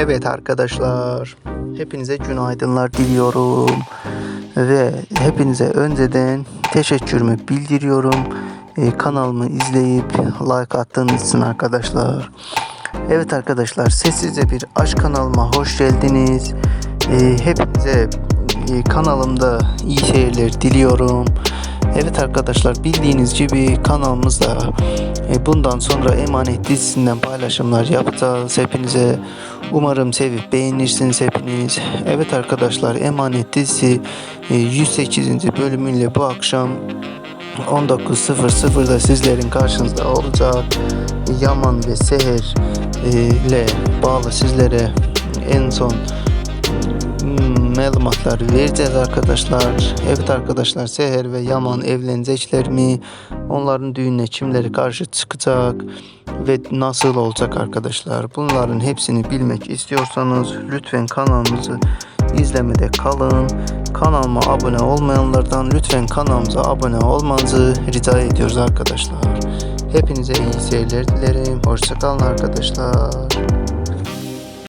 Evet arkadaşlar, hepinize günaydınlar diliyorum ve hepinize önceden teşekkürümü bildiriyorum. Ee, kanalımı izleyip like attığınız için arkadaşlar. Evet arkadaşlar, sessizce bir aşk kanalıma hoş geldiniz. Ee, hepinize e, kanalımda iyi seyirler diliyorum. Evet arkadaşlar bildiğiniz gibi kanalımızda e, bundan sonra Emanet dizisinden paylaşımlar yapacağız hepinize. Umarım sevip beğenirsiniz hepiniz. Evet arkadaşlar Emanet dizisi e, 108. bölümüyle bu akşam 19.00'da sizlerin karşınızda olacak. Yaman ve Seher e, ile bağlı sizlere en son Hmm, malumatlar vereceğiz arkadaşlar. Evet arkadaşlar Seher ve Yaman evlenecekler mi? Onların düğününe kimleri karşı çıkacak? Ve nasıl olacak arkadaşlar? Bunların hepsini bilmek istiyorsanız lütfen kanalımızı izlemede kalın. Kanalıma abone olmayanlardan lütfen kanalımıza abone olmanızı rica ediyoruz arkadaşlar. Hepinize iyi seyirler dilerim. Hoşçakalın arkadaşlar.